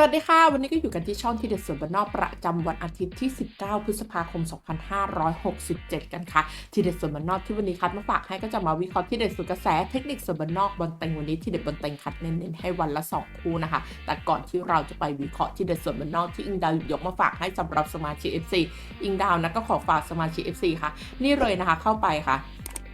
สวัสดีค่ะ วันนี้ก็อยู่กันที่ช่องที่เด็ดสวนบ้านนอกประจำวันอาทิตย์ที่ 19 พฤษภาคม 2567 กันค่ะ ที่เด็ดสวนบ้านนอกที่วันนี้คัดมาฝากให้ก็จะมาวิเคราะห์ที่เด็ดสวนกระแสเทคนิคสวนบ้านนอกบอลเต็งวันนี้ที่เด็ดบอลเต็งคัดเน้นๆให้วันละ 2 คู่นะคะ แต่ก่อนที่เราจะไปวิเคราะห์ที่เด็ดสวนบ้านนอกที่อิงดาวหยิบยกมาฝากให้สำหรับสมาชิก FC อิงดาวนะก็ขอฝากสมาชิก FC ค่ะ นี่เลยนะคะเข้าไปค่ะ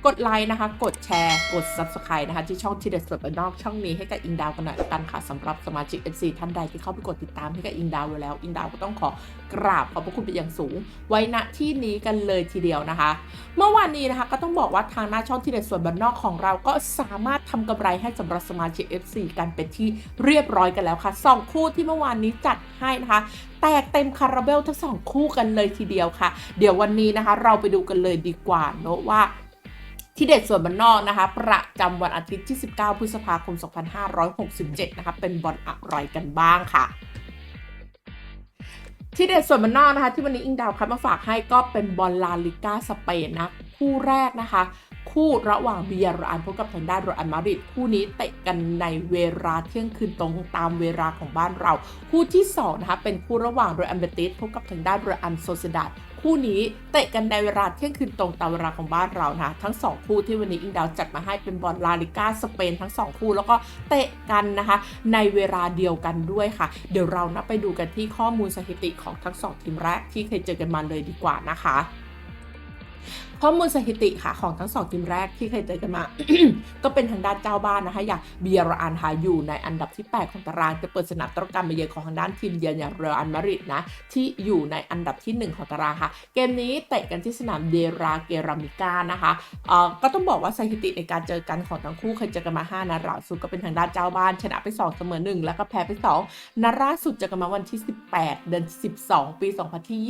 กดไลค์นะคะ กดแชร์ กด Subscribe นะคะ ที่ช่องทีเด็ดสุดนนอกช่องนี้ให้กับอิงดาวกันหน่อยกันค่ะสำหรับสมาชิก FC ท่านใดที่เข้าไปกดติดตามให้กับอิงดาวไว้แล้ว อิงดาวก็ต้องขอกราบขอบพระคุณเป็นอย่างสูง ไว้ณที่นี้กันเลยทีเดียวนะคะ เมื่อวานนี้นะคะก็ต้องบอกว่าทางหน้าช่องที่เด็ดส่วนบันนอกของเราก็สามารถทำกำไรให้สำหรับสมาชิก FC กันเป็นที่เรียบร้อยกันแล้วค่ะสองคู่ที่เมื่อวานนี้จัดให้นะคะแตกเต็มคาราเบลทั้งสองคู่กันเลยทีเดียวค่ะ เดี๋ยววันนี้นะคะ เราไปดูกันเลยดีกว่าเนอะว่า ที่เด็ดส่วนบันนอกนะคะ ประจำวันอาทิตย์ที่ 19 พฤษภาคม 2567 นะคะ เป็นบอลอะไรกันบ้างค่ะ ที่เด็ดส่วนบันนอกนะคะ ที่วันนี้อิงดาวคัดมาฝากให้ก็เป็นบอลลาลิก้าสเปนนะ คู่แรกนะคะ คู่ระหว่างเบียร์อันพบกับทางด้านโรอันมาดริดคู่นี้เตะกันในเวลาเที่ยงคืนตรงตามเวลาของบ้านเรา คู่ที่สองนะคะเป็นคู่ระหว่างโรอันเบติสพบกับทางด้านโรอันโซเซดาด คู่นี้เตะกันในเวลาเที่ยงคืนตรงตามเวลาของบ้านเรานะ ทั้งสองคู่ที่วันนี้อิงดาวจัดมาให้เป็นบอลลาลิก้าสเปนทั้งสองคู่แล้วก็เตะกันนะคะ ในเวลาเดียวกันด้วยค่ะ เดี๋ยวเรานะไปดูกันที่ข้อมูลสถิติของทั้งสองทีมแรกที่เคยเจอกันมาเลยดีกว่านะคะ ข้อมูลสถิติค่ะของทั้งสองทีมแรกที่เคยเจอกันมา ก็เป็นทางด้านเจ้าบ้านนะคะ อย่างเบียร์อันค่ะอยู่ในอันดับที่ 8 ของตารางจะเปิดสนามต้อนรับมาเยือนของทางด้านทีมเยือนอย่างเรอัลมาริดนะที่อยู่ในอันดับที่ 1 ของตารางค่ะ เกมนี้เตะกันที่สนามเดราเกรามิกานะคะเอ่อก็ต้องบอกว่าสถิติในการเจอกันของทั้งคู่เคยเจอกันมา 5นัดล่าสุดก็เป็นทางด้านเจ้าบ้าน ชนะไป 2 เสมอ 1 แล้วก็แพ้ไป2นัดล่าสุดเจอกันมาวันที่ 18 เดือน 12 ปี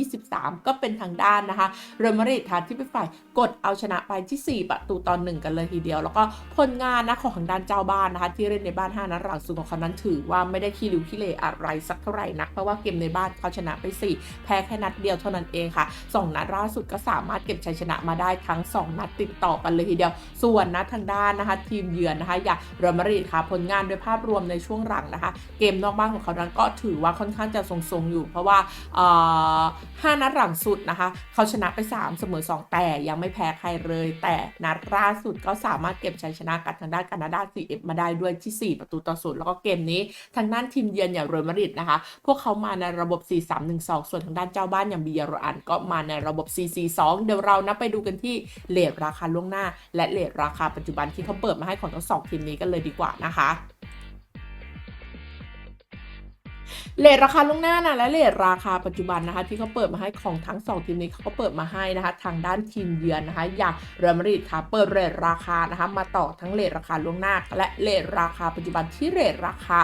2023 ก็เป็นทางด้านนะคะเรอัลมาริดค่ะที่เป็นฝ่ายกดเอาชนะไปที่ 4 ประตูตอนหนึ่งกันเลยทีเดียว แล้วก็ผลงานนะของทางด้านเจ้าบ้านนะคะ ที่เล่นในบ้าน5นัดหลังสุดของเขานั้นถือว่าไม่ได้ขี้ริ้วขี้เลอะไรสักเท่าไหร่นัก เพราะว่าเกมในบ้านเขาชนะไป 4 แพ้แค่นัดเดียวเท่านั้นเองค่ะ2นัดล่าสุดก็สามารถเก็บชัยชนะมาได้ทั้ง 2 นัดติดต่อกันเลยทีเดียว ส่วนนัดทางด้านนะคะ ทีมเยือนนะคะอย่างเรอัลมาดริดค่ะผลงานโดยภาพรวมในช่วงหลังนะคะ เกมนอกบ้านของเขานั้นก็ถือว่าค่อนข้างจะทรงๆอยู่ เพราะว่าเอ่อห้านัดหลังสุดนะคะ เขาชนะไป 3 เสมอ 2 แต่ยังไม่แพ้ใครเลย แต่นัดล่าสุดก็สามารถเก็บชัยชนะกับทางด้านแคนาดา 4F มาได้ด้วยที่ 4 ประตูต่อศูนย์แล้วก็เกมนี้ ทางด้านทีมเยือนอย่างเรอัลมาดริดนะคะ พวกเขามาในระบบ 4-3-1-2 ส่วนทางด้านเจ้าบ้านอย่างบียาโรอันก็มาในระบบ 4-4-2 เดี๋ยวเรานะไปดูกันที่เลทราคาล่วงหน้า และเลทราคาปัจจุบันที่เขาเปิดมาให้ของทั้งสองทีมนี้กันเลยดีกว่านะคะ เลทราคาล่วงหน้านะและเลทราคาปัจจุบันนะคะ ที่เขาเปิดมาให้ของทั้งสองทีมนี้เขาก็เปิดมาให้นะคะ ทางด้านทีมเยือนนะคะ อย่างเรอัลมาดริดค่ะเปิดเลทราคานะคะมาต่อทั้งเลทราคาล่วงหน้า และเลทราคาปัจจุบันที่เลทราคา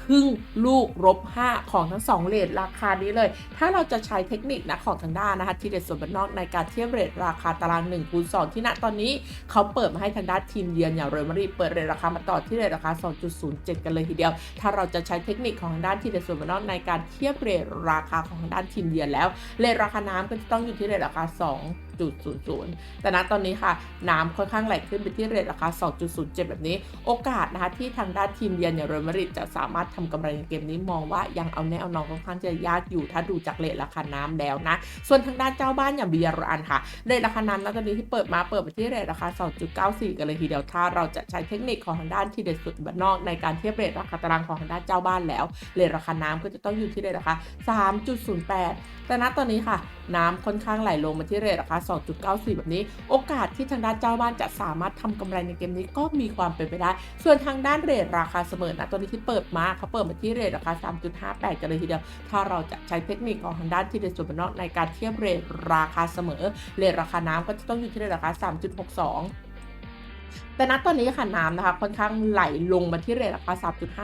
ครึ่งลูกลบ5ของทั้ง 2เลทราคานี้เลย ถ้าเราจะใช้เทคนิคนะของทางด้านนะคะที่เด็ดส่วนบนนอกในการเทียบเรทราคาตาราง1คูณ2ที่ณตอนนี้เขาเปิดมาให้ทางด้านทีมเยือนอย่างเรอัลมาดริดเปิดเรทราคามาต่อที่เรทราคา 2.07 กันเลยทีเดียว ถ้าเราจะใช้เทคนิคของทางด้านที่เด็ดส่วนบนนอกในการเทียบเรทราคาของทางด้านทีมเยือนแล้วเรทราคาน้ำก็จะต้องอยู่ที่เรทราคา 2 2.00 แต่ณตอนนี้ค่ะ น้ำค่อนข้างไหลขึ้นไปที่เรทราคา 2.07 แบบนี้ โอกาสนะคะที่ทางด้านทีมเยือนอย่างเรอัลมาดริดจะสามารถทำกำไรในเกมนี้มองว่ายังเอาแน่เอานอนค่อนข้างจะยากอยู่ถ้าดูจากเรทราคาน้ำแล้วนะ ส่วนทางด้านเจ้าบ้านอย่างเบียร์อันค่ะเรทราคาน้ำณตอนนี้ที่เปิดมาเปิดไปที่เรทราคา 2.94 กันเลยทีเดียวถ้าเราจะใช้เทคนิคของทางด้านทีเด็ดสุดบ้านนอกในการเทียบเรทราคาตารางของทางด้านเจ้าบ้านแล้วเรทราคาน้ำก็จะต้องอยู่ที่เรทราคา3.08 แต่ณตอนนี้ค่ะ น้ำค่อนข้างไหลลงมาที่เรทราคา2.94 แบบนี้ โอกาสที่ทางด้านเจ้าบ้านจะสามารถทำกำไรในเกมนี้ก็มีความเป็นไปได้ ส่วนทางด้านเรทราคาเสมอนะตอนนี้ที่เปิดมาเขาเปิดมาที่เรทราคา 3.58 กันเลยทีเดียว ถ้าเราจะใช้เทคนิคของทางด้านที่เด็ดส่วนบนอกในการเทียบเรทราคาเสมอ เรทราคาน้ำก็จะต้องอยู่ที่เรทราคา 3.62 แต่ณตอนนี้ค่ะน้ำนะคะค่อนข้างไหลลงมาที่เรทราคา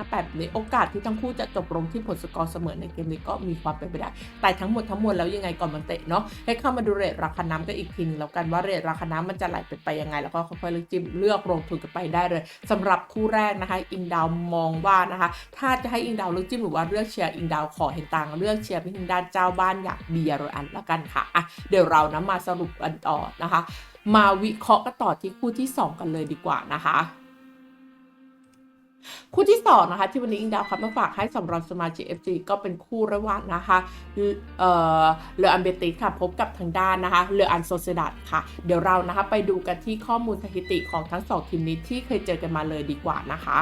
3.58ในโอกาสที่ทั้งคู่จะจบลงที่ผลสกอร์เสมอในเกมนี้ก็มีความเป็นไปได้ แต่ทั้งหมดทั้งมวลแล้วยังไงก่อนมันเตะเนาะให้เข้ามาดูเรทราคาน้ำกันอีกทีนึงแล้วกันว่าเรทราคาน้ำมันจะไหลเป็นไปยังไง แล้วก็ค่อยๆเลือกจิ้มเลือกลงทุนกันไปได้เลยสำหรับคู่แรกนะคะ อิงดาวมองว่านะคะ ถ้าจะให้อิงดาวเลือกจิ้มหรือว่าเลือกเชียร์อิงดาวขอเห็นต่างเลือกเชียร์พี่ทางด้านเจ้าบ้านอยากเบียร์โรอันแล้วกันค่ะอะ เดี๋ยวเรานะมาสรุปกันต่อนะคะ มาวิเคราะห์กันต่อที่คู่ที่ 2 กันเลยดีกว่านะคะคู่ที่สองนะคะที่วันนี้อิงดาวครับมาฝากให้สำหรับสมาชิก FG ก็เป็นคู่ระหว่างนะคะเอ่อเลออันเบติสค่ะพบกับทางด้านนะคะเลออันโซเซดัดค่ะ เดี๋ยวเรานะคะไปดูกันที่ข้อมูลสถิติของทั้งสองทีมนี้ที่เคยเจอกันมาเลยดีกว่านะคะ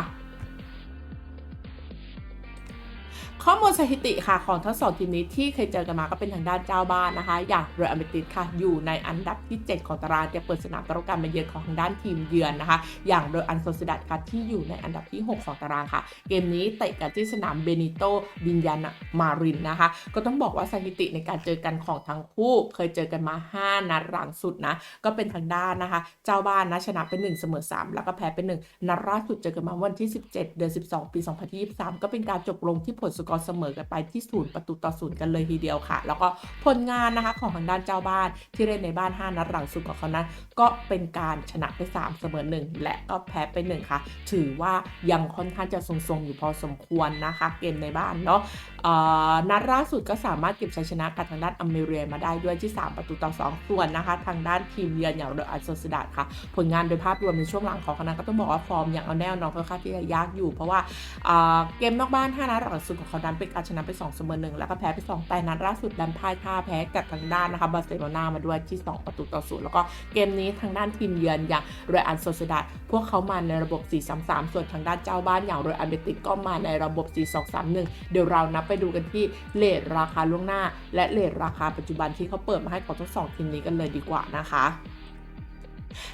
ข้อมูลสถิติค่ะของทั้งสองทีมนี้ที่เคยเจอกันมาก็เป็นทางด้านเจ้าบ้านนะคะ อย่างเรอัลเบติสค่ะอยู่ในอันดับที่ 7 ของตารางจะเปิดสนามต้อนรับการมาเยือนของทางด้านทีมเยือนนะคะ อย่างเรอันโซซิดัดค่ะที่อยู่ในอันดับที่ 6 ของตารางค่ะ เกมนี้เตะกันที่สนามเบนิโตบินยานมารินนะคะ ก็ต้องบอกว่าสถิติในการเจอกันของทั้งคู่เคยเจอกันมา 5 นัดหลังสุดนะก็เป็นทางด้านนะคะ เจ้าบ้านนะชนะเป็น1เสมอ3 แล้วก็แพ้เป็น1นัดล่าสุดเจอกันมาวันที่ 17 เดือน 12 ปี 2023 ก็เป็นการจบลงที่ผลสกอร์เสมอกันไปที่ศูนย์ประตูต่อศูนย์กันเลยทีเดียวค่ะ แล้วก็ผลงานนะคะของทางด้านเจ้าบ้านที่เล่นในบ้าน 5 นัดหลังสุดของเขานั้น ก็เป็นการชนะไป 3 เสมอ 1 และก็แพ้ไป 1 ค่ะ ถือว่ายังค่อนข้างจะทรงๆอยู่พอสมควรนะคะ เกมในบ้านเนาะนัดล่าสุดก็สามารถเก็บชัยชนะกับทางด้านอเมเรียมาได้ด้วยที่ 3 ประตูต่อ 2 ส่วนนะคะ ทางด้านทีมเยือนอย่างเรอัลโซซิดาดค่ะ ผลงานโดยภาพรวมในช่วงหลังของคณะก็ต้องบอกว่าฟอร์มอย่างเอาแน่นอนค่อนข้างที่จะยากอยู่ เพราะว่าอ่าเกมนอกบ้าน 5 นัดหลังสุดของเขาดันเป็นกาชนะไป2เสมอ1แล้วก็แพ้ไป2แต่นัดล่าสุดดันพ่ายท่าแพ้กับทางด้านนะคะบาร์เซโลนามาด้วยที่ 2 ประตูต่อศูนย์แล้วก็เกมนี้ทางด้านทีมเยือนอย่างเรอัลโซซิดาพวกเขามาในระบบ 4-3-3 ส่วนทางด้านเจ้าบ้านอย่างเรอัลเบติสก็มาในระบบ 4-2-3-1 เดี๋ยวเรานับไปดูกันที่เลทราคาล่วงหน้า และเลทราคาปัจจุบันที่เขาเปิดมาให้ของทั้งสองทีมนี้กันเลยดีกว่านะคะ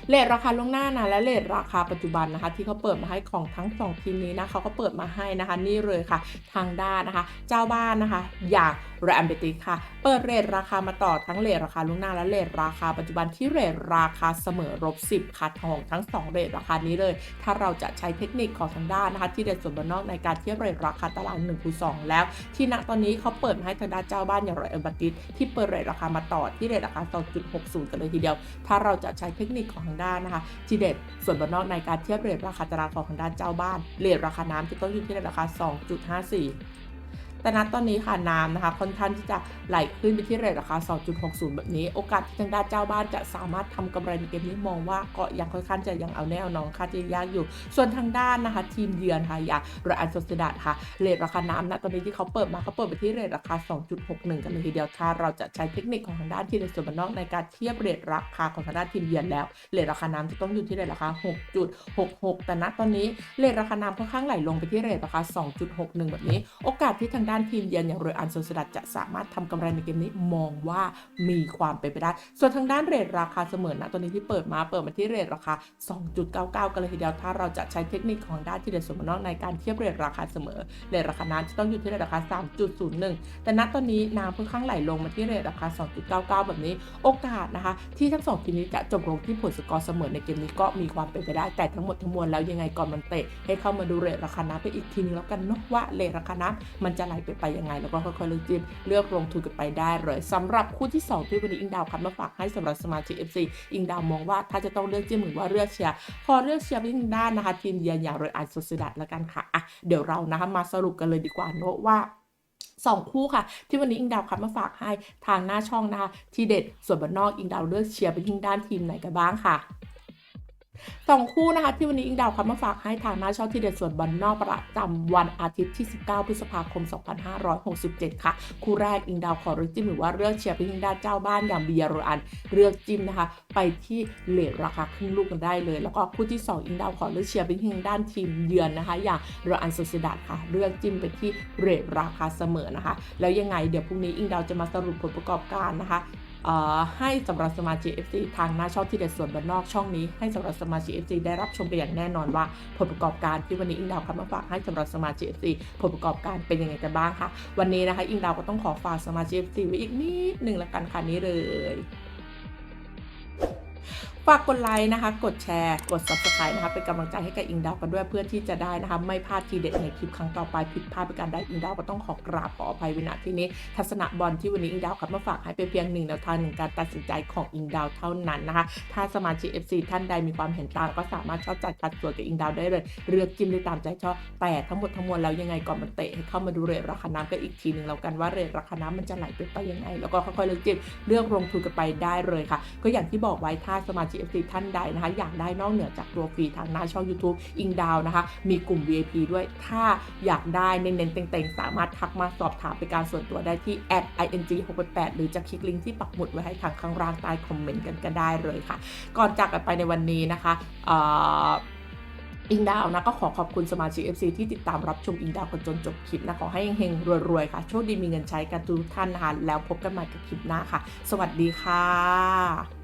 เลทราคาล่วงหน้านะและเลทราคาปัจจุบันนะคะ ที่เขาเปิดมาให้ของทั้งสองทีมนี้นะเขาก็เปิดมาให้นะคะ นี่เลยค่ะ ทางด้านนะคะ เจ้าบ้านนะคะ อยาก แรมเบติกค่ะ เปิดเรทราคามาต่อทั้งเรทราคาล่วงหน้าและเรทราคาปัจจุบันที่เรทราคาเสมอลบ10ค่ะของทั้งสองเรทราคานี้เลย ถ้าเราจะใช้เทคนิคของทางด้านนะคะ ที่เด็ดส่วนบนนอกในการเทียบเรทราคาตาราง1คูณ2แล้ว ที่ณตอนนี้เขาเปิดมาให้ทางด้านเจ้าบ้านอย่างไรเอลบัติสที่เปิดเรทราคามาต่อที่เรทราคา 2.60 กันเลยทีเดียว ถ้าเราจะใช้เทคนิคของทางด้านนะคะที่เด็ดส่วนบนนอกในการเทียบเรทราคาตารางของทางด้านเจ้าบ้านเรทราคาน้ำจะต้องอยู่ที่เรทราคา 2.54 แต่ณตอนนี้ค่ะน้ำนะคะค่อนข้างที่จะไหลขึ้นไปที่เรทราคา 2.60 แบบนี้ โอกาสที่ทางด้านเจ้าบ้านจะสามารถทำกำไรในเกมนี้มองว่าก็ยังค่อนข้างจะยังเอาแน่เอานอนค่าที่ยากอยู่ ส่วนทางด้านนะคะ ทีมเยือนค่ะอย่างเรอัลโซซิดาค่ะเรทราคาน้ำณตอนนี้ที่เขาเปิดมาเขาเปิดไปที่เรทราคา 2.61 กันเลยทีเดียวถ้าเราจะใช้เทคนิคของทางด้านที่ในส่วนบนนอกในการเทียบเรทราคาของทางด้านทีมเยือนแล้วเรทราคาน้ำจะต้องอยู่ที่เรทราคา 6.66 แต่ณตอนนี้เรทราคาน้ำค่อนข้างไหลลงไปที่เรทราคา 2.61 แบบนี้ โอกาสที่ทางด้านทีมเยือนอย่างเรอัลโซซดาดจะสามารถทำกำไรในเกมนี้มองว่ามีความเป็นไปได้ ส่วนทางด้านเรทราคาเสมอนะตอนนี้ที่เปิดมาเปิดมาที่เรทราคา 2.99 กันเลยทีเดียวถ้าเราจะใช้เทคนิคของด้านที่เด่นส่วนนอกในการเทียบเรทราคาเสมอเรทราคาน้ำจะต้องอยู่ที่เรทราคา 3.01 แต่ณตอนนี้น้ำค่อนข้างไหลลงมาที่เรทราคา 2.99 แบบนี้ โอกาสนะคะ ที่ทั้งสองทีมนี้จะจบลงที่ผลสกอร์เสมอในเกมนี้ก็มีความเป็นไปได้แต่ทั้งหมดทั้งมวลแล้วยังไงก่อนมันเตะให้เข้ามาดูเรทราคาน้ำไปอีกทีนึงแล้วกันเนาะว่าเรทราคาน้ำมันจะไหลไปไปยังไง แล้วก็ค่อยๆเลือกจิ้มเลือกลงทุนกันไปได้เลยสำหรับคู่ที่ 2 ที่วันนี้อิงดาวคัดมาฝากให้สำหรับสมาชิก FC อิงดาวมองว่าถ้าจะต้องเลือกจิ้มหรือว่าเลือกเชียร์พอเลือกเชียร์ไปทางด้านนะคะ ทีมเยือนอย่างเรอัลโซซิดาดแล้วกันค่ะอะเดี๋ยวเรานะคะมาสรุปกันเลยดีกว่าเนาะว่าสองคู่ค่ะ ที่วันนี้อิงดาวคัดมาฝากให้ทางหน้าช่องนะคะทีเด็ดส่วนบนนอกอิงดาวเลือกเชียร์ไปทางด้านทีมไหนกันบ้างค่ะ สองคู่นะคะที่วันนี้อิงดาวคัดมาฝากให้ทางหน้าช่องที่เด็ดส่วนบนนอกประจำวันอาทิตย์ที่ 19 พฤษภาคม 2567 ค่ะ คู่แรกอิงดาวขอเลือกจิ้มหรือว่าเลือกเชียร์ไปทางด้านเจ้าบ้านอย่างเบียร์โรอันเลือกจิ้มนะคะ ไปที่เลทราคาครึ่งลูกกันได้เลย แล้วก็คู่ที่ 2 อิงดาวขอเลือกเชียร์ไปทางด้านทีมเยือนนะคะอย่างเรอันโซซิดาดค่ะเลือกจิ้มไปที่เรทราคาเสมอนะคะ แล้วยังไงเดี๋ยวพรุ่งนี้อิงดาวจะมาสรุปผลประกอบการนะคะ ให้สำหรับสมาชิก FC ทางหน้าช่องที่เด็ดส่วนบนนอกช่องนี้ให้สำหรับสมาชิก FC ได้รับชมกันอย่างแน่นอนว่าผลประกอบการที่วันนี้อิงดาวคับมาฝากให้สำหรับสมาชิก FC ผลประกอบการเป็นยังไงกันบ้างคะวันนี้นะคะอิงดาวก็ต้องขอฝากสมาชิก FC ไว้อีกนิดหนึ่งละกันค่ะนี้เลย ฝากกดไลค์นะคะ กดแชร์ กด subscribe นะคะ เป็นกำลังใจให้กับอิงดาวกันด้วยเพื่อที่จะได้นะคะ ไม่พลาดทีเด็ดในคลิปครั้งต่อไปผิดพลาดปการใดอิงดาวก็ต้องขอกราบขออภัยเวณที่นี้ ทัศนะบอลที่วันนี้อิงดาวคัดมาฝากให้เป็นเพียงหนึ่งแนวทางหนึ่งการตัดสินใจของอิงดาวเท่านั้นนะคะ ถ้าสมาชิก FC ท่านใดมีความเห็นต่างก็สามารถชอบจัดจัดส่วนกับอิงดาวได้เลยเลือกจิ้มได้ตามใจชอบแต่ทั้งหมดทั้งมวลแล้วยังไงก่อนมันเตะให้เข้ามาดูเรทราคาน้ำกันอีกทีหนึ่งแล้วกันว่าเรทราคาน้ำมันจะไหลไปไปยังไง แล้วก็ค่อยๆเลือกจิ้มเลือกลงทุนกันไปได้เลยค่ะ ก็อย่างที่บอกไว้ถ้าสมาชิกจ f ท่านใดนะคะ อยากได้นอกเหนือจากตัวฟรีทางหน้าช่อง YouTube อิงดาวนะคะ มีกลุ่ม VIP ด้วยถ้าอยากได้เน้นๆเต็งๆ สามารถทักมาสอบถามเป็นการส่วนตัวได้ที่ @ing 6 8หรือจะคลิกลิงก์ที่ปักหมุดไว้ให้ทางข้างล่างใต้คอมเมนต์กันก็ได้เลยค่ะ ก่อนจากกันไปในวันนี้นะคะอิงดาวนะก็ขอขอบคุณสมาชิก FC ที่ติดตามรับชมอิงดาวกันจนจบคลิปนะขอให้เฮงๆรวยๆค่ะ โชคดีมีเงินใช้กันทุกท่านนะคะแล้วพบกันใหม่กับคลิปหน้าค่ะ สวัสดีค่ะ